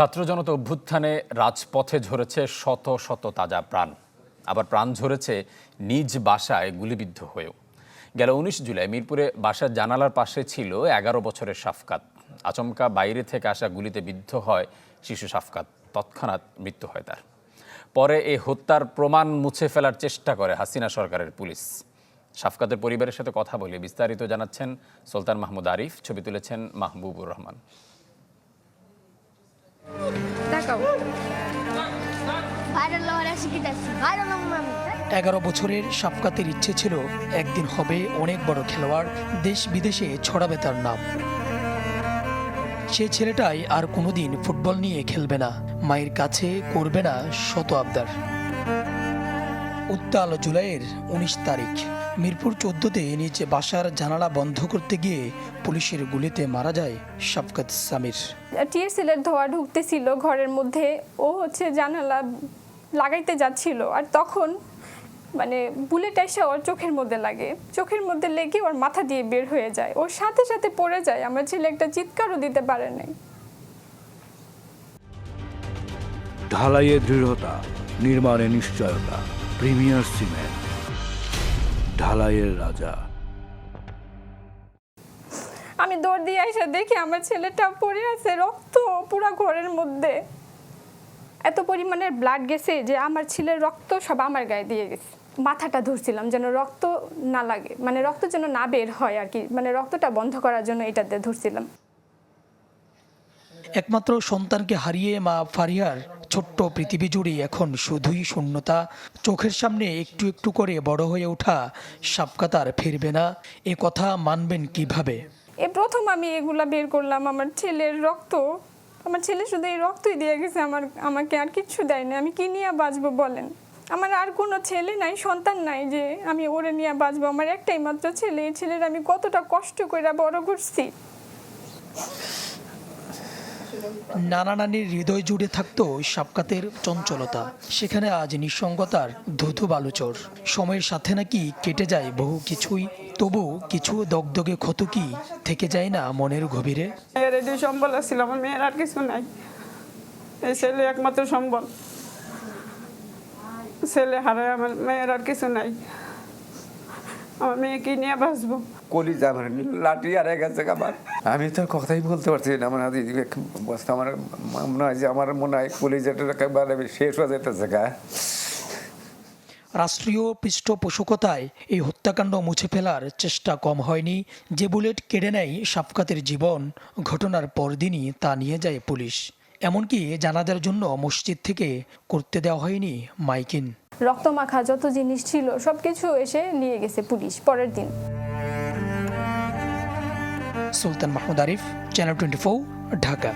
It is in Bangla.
ছাত্র জনতা অভ্যুত্থানে রাজপথে ঝরেছে শত শত তাজা প্রাণ। আবার প্রাণ ঝরেছে নিজ বাসায় গুলিবিদ্ধ হয়েও। গেল উনিশ জুলাই মিরপুরে বাসার জানালার পাশে ছিল এগারো বছরের সাফকাত। আচমকা বাইরে থেকে আসা গুলিতে বিদ্ধ হয় শিশু সাফকাত। তৎক্ষণাৎ মৃত্যু হয় তার। পরে এই হত্যার প্রমাণ মুছে ফেলার চেষ্টা করে হাসিনা সরকারের পুলিশ। সাফকাতের পরিবারের সাথে কথা বলে বিস্তারিত জানাচ্ছেন সুলতান মাহমুদ আরিফ, ছবি তুলেছেন মাহবুবুর রহমান। এগারো বছরের সাফকাতের ইচ্ছে ছিল একদিন হবে অনেক বড় খেলোয়াড় দেশ বিদেশে ছড়াবে তার নাম। সে ছেলেটাই আর কোনোদিন ফুটবল নিয়ে খেলবে না মায়ের কাছে করবে না শত আবদার। উত্তাল জুলাইয়ের উনিশ তারিখ। মিরপুর চোদ্দতে নিজ বাসার জানালা বন্ধ করতে গিয়ে পুলিশের গুলিতে মারা যায় সাফকাত সামির। টিএসএলের ধোয়া ঢুকতেছিল ঘরের মধ্যে ও হচ্ছে জানালা লাগাইতে যাচ্ছিল। আর তখন মানে বুলেট এসে ওর চোখের মধ্যে লাগে। চোখের মধ্যে লেগে ওর মাথা দিয়ে বের হয়ে যায়। ওর সাথে সাথে পড়ে যায়। আমার ছেলে একটা চিৎকারও দিতে পারে নাই। ঢালাইয়ে দৃঢ়তা নির্মাণে নিশ্চয়তা প্রিমিয়ার সিমেন্ট। ঢালাইয়ের রাজা। আমি দৌড় দিয়ে এসে দেখি আমার ছেলেটা পড়ে আছে রক্ত পুরো ঘরের মধ্যে। এত পরিমাণের ব্লাড গেছে যে আমার ছেলের রক্ত সব আমার গায়ে দিয়ে গেছে। মাথাটা ধরছিলাম যেন রক্ত না লাগে মানে রক্ত যেন না বের হয় আর কি মানে রক্তটা বন্ধ করার জন্য এটা ধরছিলাম। একমাত্র সন্তানকে হারিয়ে মা ফারিয়ার ছোট্ট পৃথিবী জুড়ে এখন শুধুই শূন্যতা। চোখের সামনে একটু একটু করে বড় হয়ে ওঠা সাপকাতার ফিরবে না। এ কথা মানবেন কীভাবে? এ প্রথম আমি এগুলা বের করলাম, আমার ছেলের রক্ত। আমার ছেলে শুধু এই রক্তই দিয়ে গেছে, আমার, আমাকে আর কিচ্ছু দেয়নি আমি কি নিয়ে বাঁচবো বলেন? আমার আর কোনো ছেলে নাই, সন্তান নাই যে আমি ওরে নিয়ে বাঁচবো। আমার একটাই মাত্র ছেলে, এই ছেলের আমি কতটা কষ্ট করে বড় করছি। নানা নানির হৃদয় জুড়ে থাকতো সাপকাতের চঞ্চলতা। সেখানে আজ নিঃসঙ্গতার ধুধু বালুচর। সময়ের সাথে নাকি কেটে যায় বহু কিছুই তবু কিছু দগদগে ক্ষত কি থেকে যায় না মনের গভীরে? এটি সম্বল ছিল আমার মেয়ের আর কিছু নাই। এই ছেলে একমাত্র সম্বল। ছেলে হারায় আমার, মেয়ের আর কিছু নাই। আমার মেয়েকে নিয়ে বাঁচবো। কলিজা আমার লাঠি আর গেছে আমার। আমি তো কথাই বলতে পারছি না আমার হাতে বস্তা আমার মনে হয় যে আমার মনে হয় কলিজাটা একেবারে শেষ হয়ে যেতেছে গা। রাষ্ট্রীয় পৃষ্ঠপোষকতায় এই হত্যাকাণ্ড মুছে ফেলার চেষ্টা কম হয়নি যে বুলেট কেড়ে নেয় সাফকাতের জীবন ঘটনার পরদিনই তা নিয়ে যায় পুলিশ। এমনকি জানাজার জন্য মসজিদ থেকে করতে দেওয়া হয়নি মাইকিন। রক্তমাখা যত জিনিস ছিল, সবকিছু এসে নিয়ে গেছে পুলিশ পরের দিন। Sultan Mahmud Arif channel twenty Dhaka.